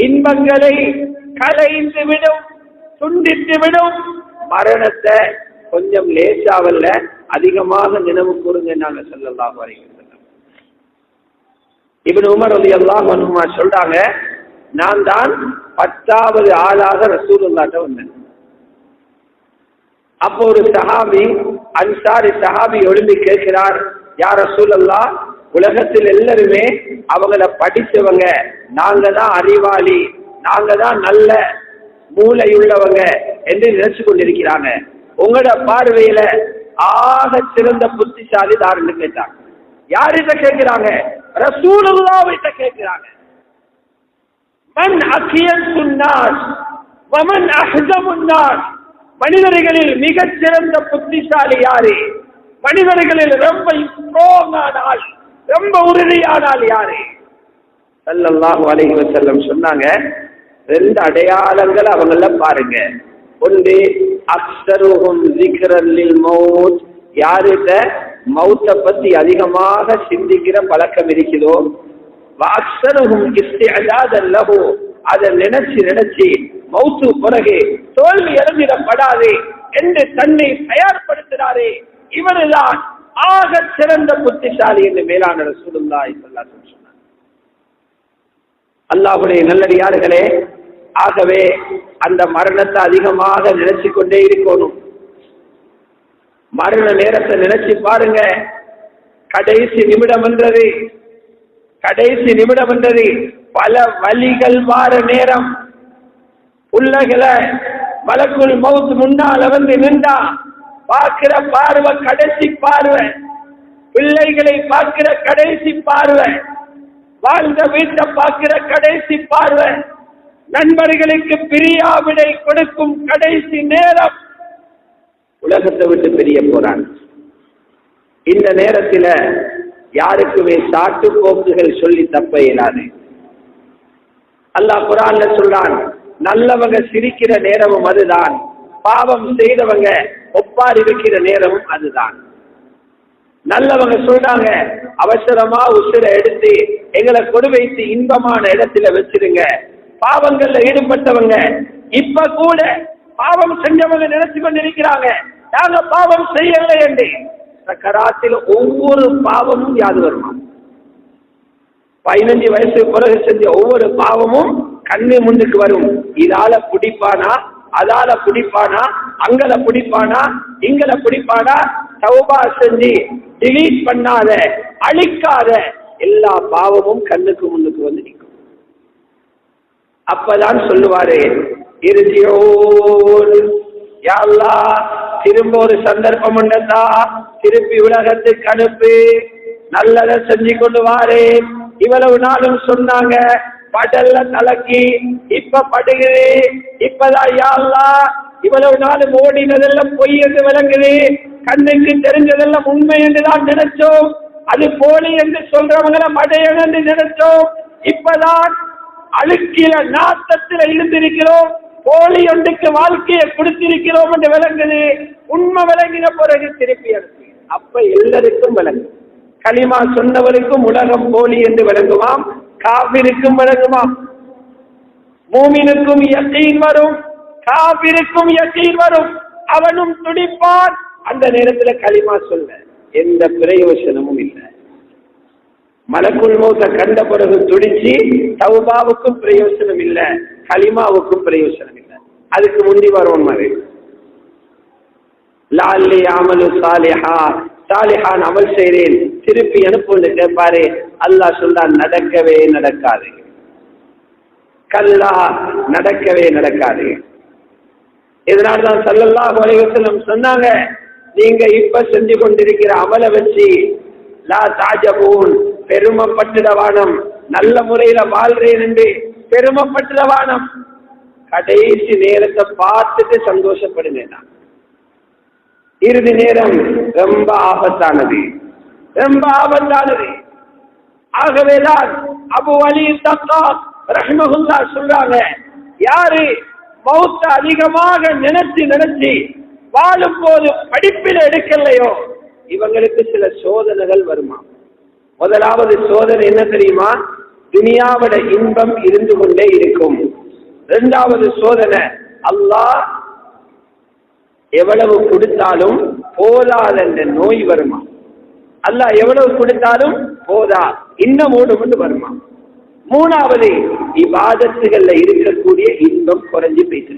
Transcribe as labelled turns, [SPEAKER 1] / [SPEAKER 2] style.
[SPEAKER 1] இன்பங்களை கலைந்து விடும் துண்டித்து விடும் மரணத்தை கொஞ்சம் லேசாவல்ல அதிகமாக நினைவு கூறுங்க நாங்க சொல்லலாம் வரைக்கும் இவன் உமர் அலி அல்லாஹ் சொல்றாங்க நான் தான் பத்தாவது ஆளாக ரசூலுல்லாட்ட வந்தேன். அப்போ ஒரு சஹாபி அன்சாரி சஹாபி எழுந்து கேட்கிறார் யார் ரசூலல்லா உலகத்தில் எல்லாருமே அவங்கள படித்தவங்க நாங்க தான் அறிவாளி நாங்க தான் நல்ல மூளையுள்ளவங்க என்று நினைச்சு கொண்டிருக்கிறாங்க. உங்களோட பார்வையில ஆக சிறந்த புத்திசாலி தாருன்னு கேட்டாங்க. யார்கிட்ட கேட்கிறாங்க? ரசூலுல்லாவிட்ட கேட்கிறாங்க. மன் அக்கியன் சுன்னார் வமன் அஹ்தமுன்னாஸ் மனிதர்களில் மிகச் சிறந்த புத்திசாலி யாரு? மனிதர்களில் ரொம்ப ஸ்ட்ராங் ஆனால் ரொம்ப உறுதியானால் யாரு? சல்லல்லாஹு அலைஹி வஸல்லம் சொன்னாங்க. ரெண்டு அடையாளங்கள் அவங்கள பாருங்க. ஒன்று அக்ஸருஹும் ஜிக்ரல்லில் மௌத். யாருகிட்ட மௌத்தை பத்தி அதிகமாக சிந்திக்கிற பழக்கம் இருக்குதோ அக்ஸருஹும் இஸ்திஅதாதன் லஹு. அதை நினைச்சு நினைச்சு மௌத்து பிறகு தோல்வி இழந்திடப்படாது என்று தன்னை தயார்படுத்தினாரே. இவருதான் ஆக சிறந்த புத்திசாலி என்று மேலான ரசூலுல்லாஹி ஸல்லல்லாஹு அல்லாஹுடைய நல்லடியார்களே ஆகவே அந்த மரணத்தை அதிகமாக நினைச்சு கொண்டே இருக்கணும். மரண நேரத்தை நினைச்சு பாருங்க. கடைசி நிமிடம் என்றது. கடைசி நிமிடம் என்றது. பல வழிகள் மாற நேரம். உள்ளகளை மலக்குள் மவுத் முன்னால வந்து நின்றா பார்க்கிற பார்வை கடைசி பார்வை. பிள்ளைகளை பார்க்கிற கடைசி பார்வை. வாழ்ந்த வீட்டை பார்க்கிற கடைசி பார்வை. நண்பர்களுக்கு பிரியாவிடை கொடுக்கும் கடைசி நேரம். உலகத்தை விட்டு பிரிய போறாங்க இந்த நேரத்துல யாருக்குமே சாட்டு போக்குகள் சொல்லி தப்ப இயலாது. அல்லாஹ் குரான்ல சொல்றான் நல்லவங்க சிரிக்கிற நேரமும் அதுதான். பாவம் செய்தவங்க ஒப்பார் இருக்கிற நேரமும் அதுதான். நல்லவங்க சொல்றாங்க அவசரமா உசுரை எடுத்து எங்களை கொடு வைத்து இன்பமான இடத்துல வச்சிருங்க. பாவங்கள்ல ஈடுபட்டவங்க இப்ப கூட பாவம் செஞ்சவங்க நினைச்சு கொண்டிருக்கிறாங்க. நாங்க பாவம் செய்யலை என்று. சக்கராத்தில் ஒவ்வொரு பாவமும் யாது வருமா? பதினஞ்சு வயசு பிறகு செஞ்ச ஒவ்வொரு பாவமும் கண்ணு முன்னுக்கு வரும். இதால பிடிப்பானா? அதால பிடிப்பானா? அங்கல பிடிப்பானா? இங்கல பிடிப்பானா? சௌபா செஞ்சு டிலீட் பண்ணாத அழிக்காத எல்லா பாவமும் கண்ணுக்கு முன்னுக்கு வந்து நிற்கும். அப்பதான் சொல்லுவாரு இறுதியோ யாழ்லா திரும்ப ஒரு சந்தர்ப்பம் உண்டதா? திருப்பி உலகத்துக்கு அனுப்பு. நல்லதை செஞ்சு கொண்டு வாரு. இவ்வளவு நாளும் சொன்னாங்க. படல்ல தலக்கி இப்ப படுகுது. இப்பதான் யாழ்லா இவ்வளவு நாளும் ஓடினதெல்லாம் பொய் என்று விளங்குது. கண்ணுக்கு தெரிஞ்சதெல்லாம் உண்மை என்றுதான் நினைச்சோம். அது போலி என்று சொல்றவங்களை மடையன் என்று நினைச்சோம் இப்பதான் அழுக்கில நாட்டத்தில் இருந்திருக்கிறோம் போலி ஒன்றுக்கு வாழ்க்கையை கொடுத்திருக்கிறோம் என்று விளங்குது. உண்மை விளங்கின பிறகு திருப்பி எடுத்து அப்ப எல்லாருக்கும் விளங்கும். களிமா சொன்னவருக்கும் உலகம் போலி என்று விளங்குமாம். காவிருக்கும் விளங்குமாம். மூமினுக்கும் யக்கீன் வரும். காவிருக்கும் யக்கீன் வரும். அவனும் துடிப்பான். அந்த நேரத்தில் களிமா சொல்ல. எந்த பிரயோசனமும் இல்லை. மலக்குள் மௌத்த கண்ட பிறகு துடிச்சு தௌபாவுக்கும் பிரயோசனம் இல்லை கலிமாவுக்கும் பிரயோசனம் இல்லை. அதுக்கு முந்தி வரும் மாதிரி லால்லி அமலு சாலிஹா சாலிஹான் அமல் செய்கிறேன் திருப்பி அனுப்புன்னு கேட்பாரு அல்லாஹ் சொல்றான் நடக்கவே நடக்காது. கல்லா நடக்கவே நடக்காது. இதனால்தான் சல்லல்லாஹு அலைஹி சொன்னாங்க நீங்க இப்ப செஞ்சு கொண்டிருக்கிற அமலை வச்சு லா தாஜபூன் பெருமைப்பட்டுடவானம் நல்ல முறையில வாழ்றேன் என்று பெருமைப்பட்டுடவானம் கடைசி நேரத்தை பார்த்துட்டு சந்தோஷப்படுங்க நான். இறுதி நேரம் ரொம்ப ஆபத்தானது. ரொம்ப ஆபத்தானது. ஆகவேதான் அபு அலி தத்தா ரஹ்மகுல்லா சொல்றாங்க யாரு மௌத்த அதிகமாக நினைச்சு நினைச்சு வாழும் போது படிப்பில் எடுக்கலையோ? இவங்களுக்கு சில சோதனைகள் வருமா? முதலாவது சோதனை என்ன தெரியுமா? துனியாவோட இன்பம் இருந்து கொண்டே இருக்கும். இரண்டாவது சோதனை அல்லாஹ் எவ்வளவு கொடுத்தாலும் போதாத என்ற நோய் வருமா? அல்லாஹ் எவ்வளவு கொடுத்தாலும் போதா இன்னும் ஓடு வருமா? மூணாவது இவ்வாதத்துகள்ல இருக்கக்கூடிய இன்பம் குறைஞ்சு போயிட்டு